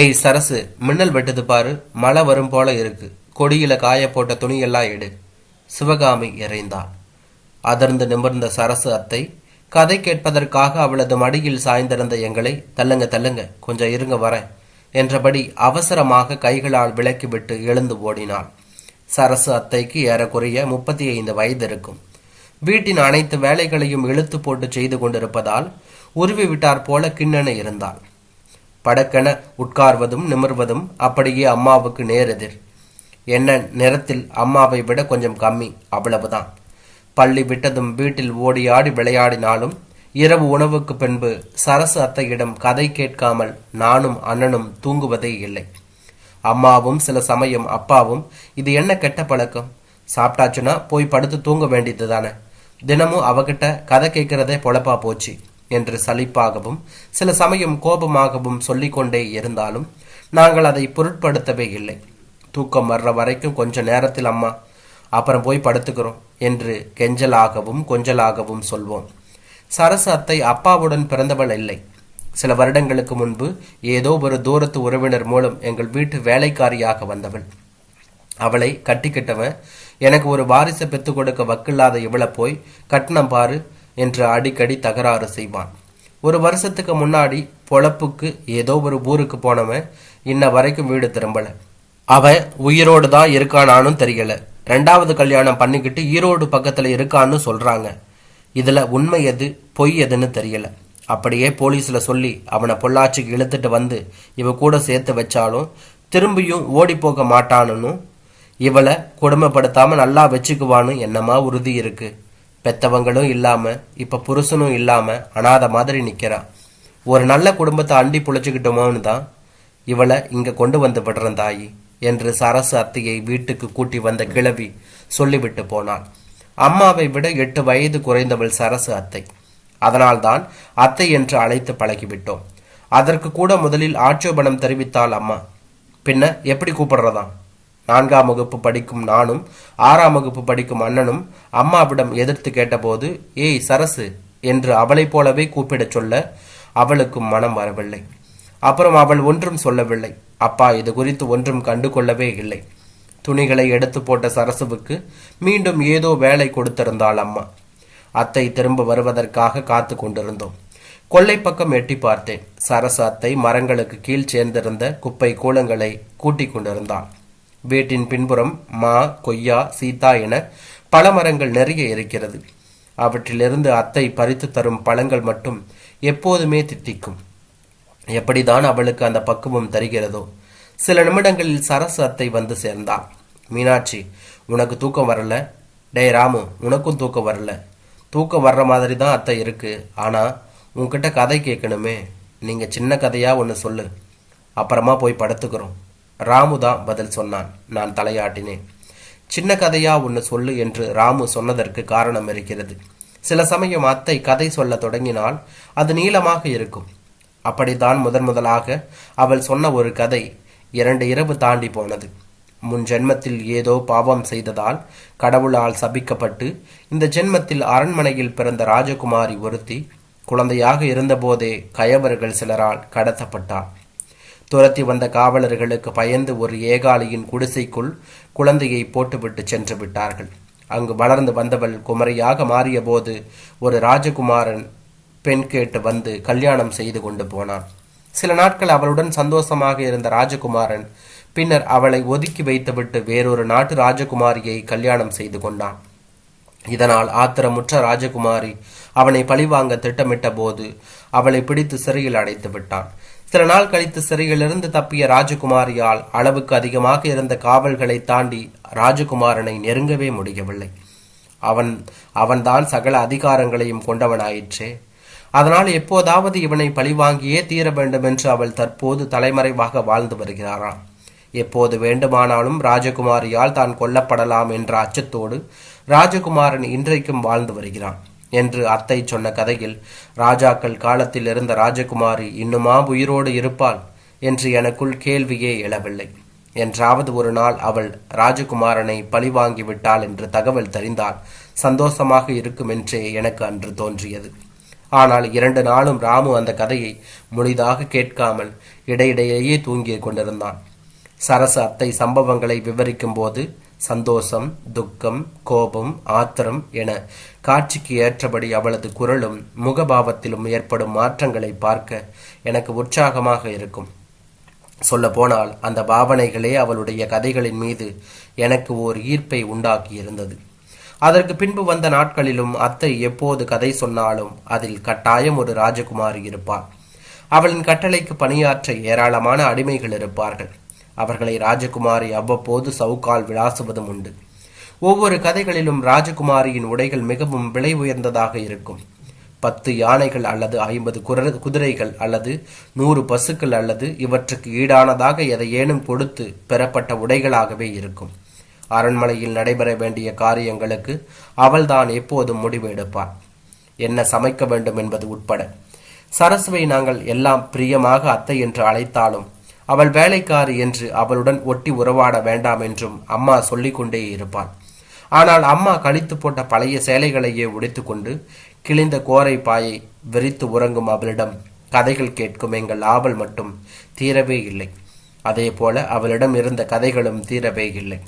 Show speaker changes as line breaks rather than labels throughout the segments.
ஏய் சரசு மின்னல் வெட்டுது பாரு. மழை வரும் போல இருக்கு. கொடியில காய போட்ட துணியெல்லாம் எடு. சிவகாமி இறைந்தாள். அதிர்ந்து நிமிர்ந்த சரசு அத்தை கதை கேட்பதற்காக அவளது மடியில் சாய்ந்திருந்த எங்களை தள்ளுங்க தள்ளுங்க கொஞ்சம் இருங்க வரேன் என்றபடி அவசரமாக கைகளால் விலக்கிவிட்டு எழுந்து ஓடினாள். சரசு அத்தைக்கு ஏறக்குறைய முப்பத்தி ஐந்து வயது இருக்கும். வீட்டின் அனைத்து வேலைகளையும் இழுத்து போட்டு செய்து கொண்டிருப்பதால் உருவி விட்டார் போல கிண்ணென இருந்தாள். படக்கென உட்கார்வதும் நிமிர்வதும் அப்படியே அம்மாவுக்கு நேரெதிர். என்ன நிறத்தில் அம்மாவை விட கொஞ்சம் கம்மி அவ்வளவுதான். பள்ளி விட்டதும் வீட்டில் ஓடி ஆடி விளையாடினாலும் இரவு உணவுக்கு பின்பு சரசு அத்தையிடம் கதை கேட்காமல் நானும் அண்ணனும் தூங்குவதே இல்லை. அம்மாவும் சில சமயம் அப்பாவும் இது என்ன கெட்ட பழக்கம்? சாப்பிட்டாச்சுன்னா போய் படுத்து தூங்க வேண்டியது தானே தினமும் அவகிட்ட கதை கேட்கிறதே பொழப்பா போச்சு. என்று சலிப்பாகவும் சில சமயம் கோபமாகவும் சொல்லிக்கொண்டே இருந்தாலும் நாங்கள் அதை பொருட்படுத்தவே இல்லை. தூக்கம் வர்ற வரைக்கும் கொஞ்ச நேரத்தில் அம்மா அப்புறம் போய் படுத்துக்கிறோம் என்று கெஞ்சலாகவும் கொஞ்சலாகவும் சொல்வோம். சரசு அத்தை அப்பாவுடன் பிறந்தவள் இல்லை. சில வருடங்களுக்கு முன்பு ஏதோ ஒரு தூரத்து உறவினர் மூலம் எங்கள் வீட்டு வேலைக்காரியாக வந்தவள். அவளை கட்டிக்கிட்டவன் எனக்கு ஒரு வாரிசை பெத்துக் கொடுக்க வக்கில்லாத இவளை போய் கட்டினம் பாரு என்று அடிக்கடி தகராறு செய்வான். ஒரு வருஷத்துக்கு முன்னாடி பொழப்புக்கு ஏதோ ஒரு ஊருக்கு போனவன் இன்ன வரைக்கும் வீடு திரும்பல. அவன் உயிரோடு தான் இருக்கானானும் தெரியல. ரெண்டாவது கல்யாணம் பண்ணிக்கிட்டு ஈரோடு பக்கத்துல இருக்கான்னு சொல்றாங்க. இதுல உண்மை எது பொய் எதுன்னு தெரியல. அப்படியே போலீஸ்ல சொல்லி அவனை பொள்ளாச்சிக்கு இழுத்துட்டு வந்து இவ கூட சேர்த்து வச்சாலும் திரும்பியும் ஓடி போக மாட்டானுன்னு இவளை கொடுமைப்படுத்தாம நல்லா வச்சுக்குவான்னு என்னமா உறுதி இருக்கு. பெத்தவங்களும் இல்லாம இப்ப புருஷனும் இல்லாம அனாத மாதிரி நிக்கிறான் ஒரு நல்ல குடும்பத்தை அண்டி புழைச்சுக்கிட்டோமோன்னு தான் இவளை இங்க கொண்டு வந்து விடுறேன் தாயி என்று சரசு அத்தையை வீட்டுக்கு கூட்டி வந்த கிழவி சொல்லிவிட்டு போனாள். அம்மாவை விட எட்டு வயது குறைந்தவள் சரசு அத்தை. அதனால்தான் அத்தை என்று அழைத்து பழகிவிட்டோம். அதற்கு கூட முதலில் ஆட்சேபணம் தெரிவித்தாள் அம்மா. பின்ன எப்படி கூப்பிடுறதாம்? நான்காம் வகுப்பு படிக்கும் நானும் ஆறாம் வகுப்பு படிக்கும் அண்ணனும் அம்மாவிடம் எதிர்த்து கேட்டபோது ஏய் சரசு என்று அவளைப் போலவே கூப்பிடச் சொல்ல அவளுக்கும் மனம் வரவில்லை. அப்புறம் அவள் ஒன்றும் சொல்லவில்லை. அப்பா இது குறித்து ஒன்றும் கண்டு கொள்ளவே இல்லை. துணிகளை எடுத்து போட்ட சரசுவுக்கு மீண்டும் ஏதோ வேலை கொடுத்திருந்தாள் அம்மா. அத்தை திரும்ப வருவதற்காக காத்து கொண்டிருந்தோம். கொல்லை பக்கம் எட்டி பார்த்தேன். சரசு அத்தை மரங்களுக்கு கீழ் சேர்ந்திருந்த குப்பை கூலங்களை கூட்டிக் கொண்டிருந்தாள். வீட்டின் பின்புறம் மா கொய்யா சீதா என பல மரங்கள் நிறைய இருக்கிறது. அவற்றிலிருந்து அத்தை பறித்து தரும் பழங்கள் மட்டும் எப்போதுமே தித்திக்கும். எப்படிதான் அவளுக்கு அந்த பக்குவம் தருகிறதோ. சில நிமிடங்களில் சரசு அத்தை வந்து சேர்ந்தாள். மீனாட்சி உனக்கு தூக்கம் வரல? டே ராமு உனக்கும் தூக்கம் வரல. தூக்கம் வர்ற மாதிரி தான் அத்தை இருக்கு. ஆனா உன்கிட்ட கதை கேட்கணுமே. நீங்க சின்ன கதையா ஒன்று சொல்லு. அப்புறமா போய் படுத்துக்கிறோம். ராமுதா பதில் சொன்னான். நான் தலையாட்டினேன். சின்ன கதையா ஒன்று சொல்லு என்று ராமு சொன்னதற்கு காரணம் இருக்கிறது. சில சமயம் அத்தை கதை சொல்ல தொடங்கினால் அது நீளமாக இருக்கும். அப்படித்தான் முதன் முதலாக அவள் சொன்ன ஒரு கதை இரண்டு இரவு தாண்டி போனது. முன் ஜென்மத்தில் ஏதோ பாவம் செய்ததால் கடவுளால் சபிக்கப்பட்டு இந்த ஜென்மத்தில் அரண்மனையில் பிறந்த ராஜகுமாரி ஒருத்தி குழந்தையாக இருந்தபோதே கயவர்கள் சிலரால் கடத்தப்பட்டாள். துரத்தி வந்த காவலர்களுக்கு பயந்து ஒரு ஏகாலியின் குடிசைக்குள் குழந்தையை போட்டுவிட்டு சென்று விட்டார்கள். அங்கு வளர்ந்து வந்தவள் குமரியாக மாறிய போது ஒரு ராஜகுமாரன் பெண் கேட்டு வந்து கல்யாணம் செய்து கொண்டு போனான். சில நாட்கள் அவளுடன் சந்தோஷமாக இருந்த ராஜகுமாரன் பின்னர் அவளை ஒதுக்கி வைத்துவிட்டு வேறொரு நாட்டு ராஜகுமாரியை கல்யாணம் செய்து கொண்டான். இதனால் ஆத்திரமுற்ற ராஜகுமாரி அவனை பழிவாங்க திட்டமிட்ட போது அவளை பிடித்து சிறையில் அடைத்து விட்டான். சில நாள் கழித்து சிறையிலிருந்து தப்பிய ராஜகுமாரியால் அளவுக்கு அதிகமாக இருந்த காவல்களை தாண்டி ராஜகுமாரனை நெருங்கவே முடியவில்லை. அவன் அவன்தான் சகல அதிகாரங்களையும் கொண்டவனாயிற்றே. அதனால் எப்போதாவது இவனை பழிவாங்கியே தீர வேண்டும் என்று அவள் தற்போது தலைமறைவாக வாழ்ந்து வருகிறாராம் எப்போது வேண்டுமானாலும் ராஜகுமாரியால் தான் கொல்லப்படலாம் என்ற அச்சத்தோடு ராஜகுமாரன் இன்றைக்கும் வாழ்ந்து வருகிறான். என்று அத்தை சொன்ன கதையில் ராஜாக்கள் காலத்தில் இருந்த ராஜகுமாரி இன்னுமா உயிரோடு இருப்பாள் என்று எனக்குள் கேள்வியே எழவில்லை. என்றாவது ஒரு நாள் அவள் ராஜகுமாரனை பழிவாங்கி விட்டாள் என்று தகவல் தெரிந்தால் சந்தோஷமாக இருக்கும் என்றே எனக்கு அன்று தோன்றியது. ஆனால் இரண்டு நாளும் ராமு அந்த கதையை முழுதாக கேட்காமல் இடையிடையே தூங்கிக் கொண்டிருந்தான். சரச அத்தை சம்பவங்களை விவரிக்கும் போது சந்தோஷம் துக்கம் கோபம் ஆத்திரம் என காட்சிக்கு ஏற்றபடி அவளது குரலும் முகபாவத்திலும் ஏற்படும் மாற்றங்களை பார்க்க எனக்கு உற்சாகமாக இருக்கும். சொல்ல போனால் அந்த பாவனைகளே அவளுடைய கதைகளின் மீது எனக்கு ஓர் ஈர்ப்பை உண்டாக்கி இருந்தது அதற்கு பின்பு வந்த நாட்களிலும் அத்தை எப்போது கதை சொன்னாலும் அதில் கட்டாயம் ஒரு ராஜகுமாரி இருப்பார் அவளின் கட்டளைக்கு பணியாற்ற ஏராளமான அடிமைகள் இருப்பார்கள். அவர்களை ராஜகுமாரி அவ்வப்போது சவுக்கால் விளாசுவதும் உண்டு. ஒவ்வொரு கதைகளிலும் ராஜகுமாரியின் உடைகள் மிகவும் விலை உயர்ந்ததாக இருக்கும். பத்து யானைகள் அல்லது ஐம்பது குதிரைகள் அல்லது நூறு பசுக்கள் அல்லது இவற்றுக்கு ஈடானதாக எதையேனும் கொடுத்து பெறப்பட்ட உடைகளாகவே இருக்கும். அரண்மனையில் நடைபெற வேண்டிய காரியங்களுக்கு அவள்தான் எப்போதும் முடிவு எடுப்பார் என்ன சமைக்க வேண்டும் என்பது உட்பட. சரஸ்வை நாங்கள் எல்லாம் பிரியமாக அத்தை என்று அழைத்தாலும் அவள் வேலைக்காரி என்று அவளுடன் ஒட்டி உறவாட வேண்டாம் என்றும் அம்மா சொல்லிக்கொண்டே இருப்பாள். ஆனால் அம்மா கழித்து போட்ட பழைய சேலைகளையே உடைத்துக்கொண்டு கிழிந்த கோரை பாயை விரித்து உறங்கும் அவளிடம் கதைகள் கேட்கும் எங்கள் ஆவல் மட்டும் தீரவே இல்லை. அதே போல அவளிடம் இருந்த கதைகளும் தீரவே இல்லை.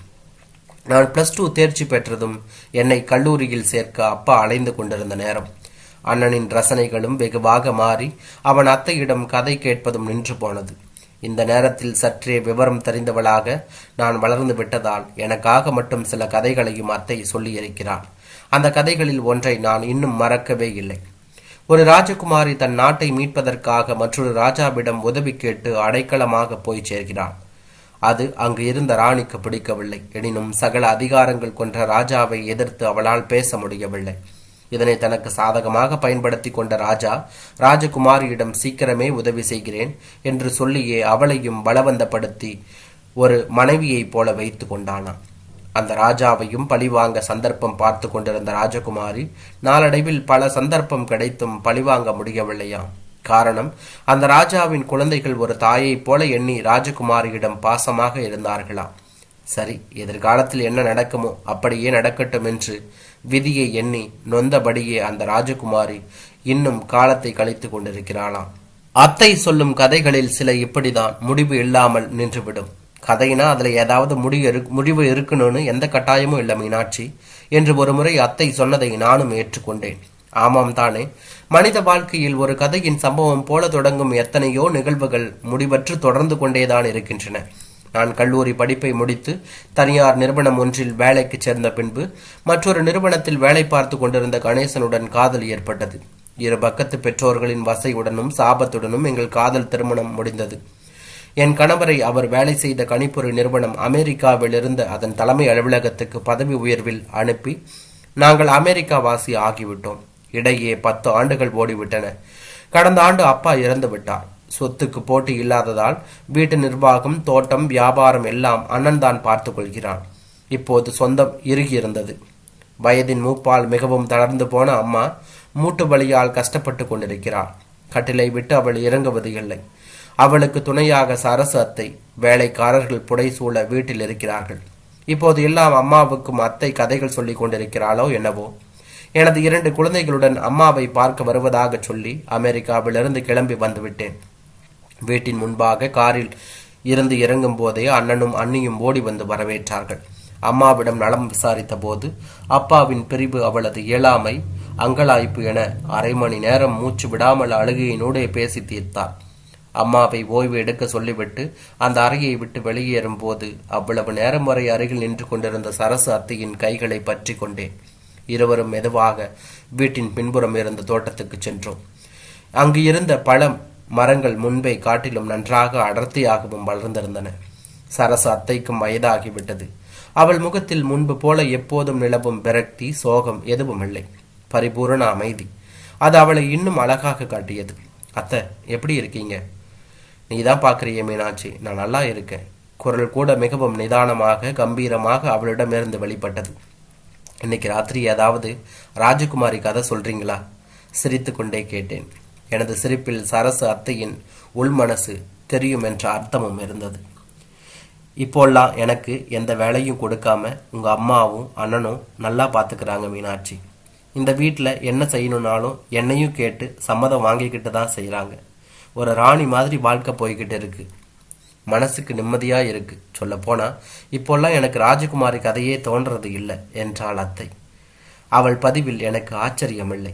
நான் பிளஸ் டூ தேர்ச்சி பெற்றதும் என்னை கல்லூரியில் சேர்க்க அப்பா அலைந்து கொண்டிருந்த நேரம். அண்ணனின் ரசனைகளும் வெகுவாக மாறி அவன் அத்தையிடம் கதை கேட்பதும் நின்று போனது. இந்த நேரத்தில் சற்றே விவரம் தெரிந்தவளாக நான் வளர்ந்து விட்டதால் எனக்காக மட்டும் சில கதைகளையும் அத்தை சொல்லியிருக்கிறாள். அந்த கதைகளில் ஒன்றை நான் இன்னும் மறக்கவே இல்லை. ஒரு ராஜகுமாரி தன் நாட்டை மீட்பதற்காக மற்றொரு ராஜாவிடம் உதவி கேட்டு அடைக்கலமாக போய் சேர்கிறாள். அது அங்கு இருந்த ராணிக்கு பிடிக்கவில்லை. எனினும் சகல அதிகாரங்கள் கொன்ற ராஜாவை எதிர்த்து அவளால் பேச முடியவில்லை. இதனை தனக்கு சாதகமாக பயன்படுத்தி கொண்ட ராஜா ராஜகுமாரியிடம் சீக்கிரமே உதவி செய்கிறேன் என்று சொல்லியே அவளையும் பலவந்தப்படுத்தி ஒரு மனைவியைப் போல வைத்து கொண்டானான். அந்த ராஜாவையும் பழிவாங்க சந்தர்ப்பம் பார்த்து கொண்டிருந்த ராஜகுமாரி நாளடைவில் பல சந்தர்ப்பம் கிடைத்தும் பழிவாங்க முடியவில்லையாம். காரணம் அந்த ராஜாவின் குழந்தைகள் ஒரு தாயைப் போல எண்ணி ராஜகுமாரியிடம் பாசமாக இருந்தார்களாம். சரி எதிர்காலத்தில் என்ன நடக்குமோ அப்படியே நடக்கட்டும் என்று விதியை எண்ணி நொந்தபடியே அந்த ராஜகுமாரி இன்னும் காலத்தை கழித்து கொண்டிருக்கிறாளாம். அத்தை சொல்லும் கதைகளில் சில இப்படிதான் முடிவு இல்லாமல் நின்றுவிடும். கதைனா அதுல ஏதாவது முடிவு முடிவு இருக்கணும்னு எந்த கட்டாயமும் இல்லை மீனாட்சி என்று ஒரு முறை அத்தை சொன்னதை நானும் ஏற்றுக்கொண்டேன். ஆமாம் தானே. மனித வாழ்க்கையில் ஒரு கதையின் சம்பவம் போல தொடங்கும் எத்தனையோ நிகழ்வுகள் முடிவற்று தொடர்ந்து கொண்டேதான் இருக்கின்றன. நான் கல்லூரி படிப்பை முடித்து தனியார் நிறுவனம் ஒன்றில் வேலைக்கு சேர்ந்த பின்பு மற்றொரு நிறுவனத்தில் வேலை பார்த்து கொண்டிருந்த கணேசனுடன் காதல் ஏற்பட்டது. இரு பக்கத்து பெற்றோர்களின் வசையுடனும் சாபத்துடனும் எங்கள் காதல் திருமணம் முடிந்தது. என் கணவரை அவர் வேலை செய்த கணிப்பொறி நிறுவனம் அமெரிக்காவில் இருந்த அதன் தலைமை அலுவலகத்துக்கு பதவி உயர்வில் அனுப்பி நாங்கள் அமெரிக்கா வாசி ஆகிவிட்டோம். இடையே பத்து ஆண்டுகள் ஓடிவிட்டன. கடந்த ஆண்டு அப்பா இறந்து விட்டார். சொத்துக்கு போட்டி இல்லாததால் வீட்டு நிர்வாகம் தோட்டம் வியாபாரம் எல்லாம் அண்ணன் தான் பார்த்து கொள்கிறான். இப்போது சொந்தம் இறுகியிருந்தது வயதின் மூப்பால் மிகவும் தளர்ந்து போன அம்மா மூட்டு வலியால் கஷ்டப்பட்டு கொண்டிருக்கிறாள். கட்டிலை விட்டு அவள் இறங்குவது இல்லை. அவளுக்கு துணையாக சரசு அத்தை வேலைக்காரர்கள் புடைசூழ வீட்டில் இருக்கிறார்கள். இப்போது எல்லாம் அம்மாவுக்கும் அத்தை கதைகள் சொல்லிக் கொண்டிருக்கிறாளோ என்னவோ? எனது இரண்டு குழந்தைகளுடன் அம்மாவை பார்க்க வருவதாக சொல்லி அமெரிக்காவிலிருந்து கிளம்பி வந்துவிட்டேன். வீட்டின் முன்பாக காரில் இருந்து இறங்கும் போதே அண்ணனும் அண்ணியும் ஓடி வந்து வரவேற்றார்கள். அம்மாவிடம் நலம் விசாரித்த போது அப்பாவின் பிரிவு அவளது இயலாமை அங்கலாய்ப்பு என அரை மணி நேரம் மூச்சு விடாமல் அழுகையினூடே பேசி தீர்த்தார் அம்மாவை ஓய்வு எடுக்க சொல்லிவிட்டு அந்த அறையை விட்டு வெளியேறும் போது அவ்வளவு நேரம் வரை அருகில் நின்று கொண்டிருந்த சரசு அத்தையின் கைகளை பற்றி கொண்டேன். இருவரும் மெதுவாக வீட்டின் பின்புறம் இருந்த தோட்டத்துக்கு சென்றோம். அங்கு இருந்த பழம் மரங்கள் முன்பை காட்டிலும் நன்றாக அடர்த்தியாகவும் வளர்ந்திருந்தன. சரச அத்தைக்கும் வயதாகிவிட்டது. அவள் முகத்தில் முன்பு போல எப்போதும் நிலவும் விரக்தி சோகம் எதுவும் இல்லை. பரிபூரண அமைதி. அது அவளை இன்னும் அழகாக காட்டியது. அத்தை எப்படி இருக்கீங்க? நீ தான் பார்க்குறிய மீனாட்சி. நான் நல்லா இருக்கேன். குரல் கூட மிகவும் நிதானமாக கம்பீரமாக அவளிடமிருந்து வெளிப்பட்டது. இன்னைக்கு ராத்திரி ஏதாவது ராஜகுமாரி கதை சொல்றீங்களா? சிரித்து கொண்டே கேட்டேன். எனது சிரிப்பில் சரசு அத்தையின் உள்மனசு தெரியும் என்ற அர்த்தமும் இருந்தது. இப்போல்லாம் எனக்கு எந்த வேலையும் கொடுக்காம உங்க அம்மாவும் அண்ணனும் நல்லா பார்த்துக்கிறாங்க மீனாட்சி. இந்த வீட்டில் என்ன செய்யணும்னாலும் என்னையும் கேட்டு சம்மதம் வாங்கிக்கிட்டு தான் செய்கிறாங்க ஒரு ராணி மாதிரி வாழ்க்கை போய்கிட்டு இருக்கு. மனசுக்கு நிம்மதியா இருக்கு. சொல்ல போனா இப்போல்லாம் எனக்கு ராஜகுமாரி கதையே தோன்றது இல்லை என்றாள் அத்தை. அவள் பதிவில் எனக்கு ஆச்சரியமில்லை.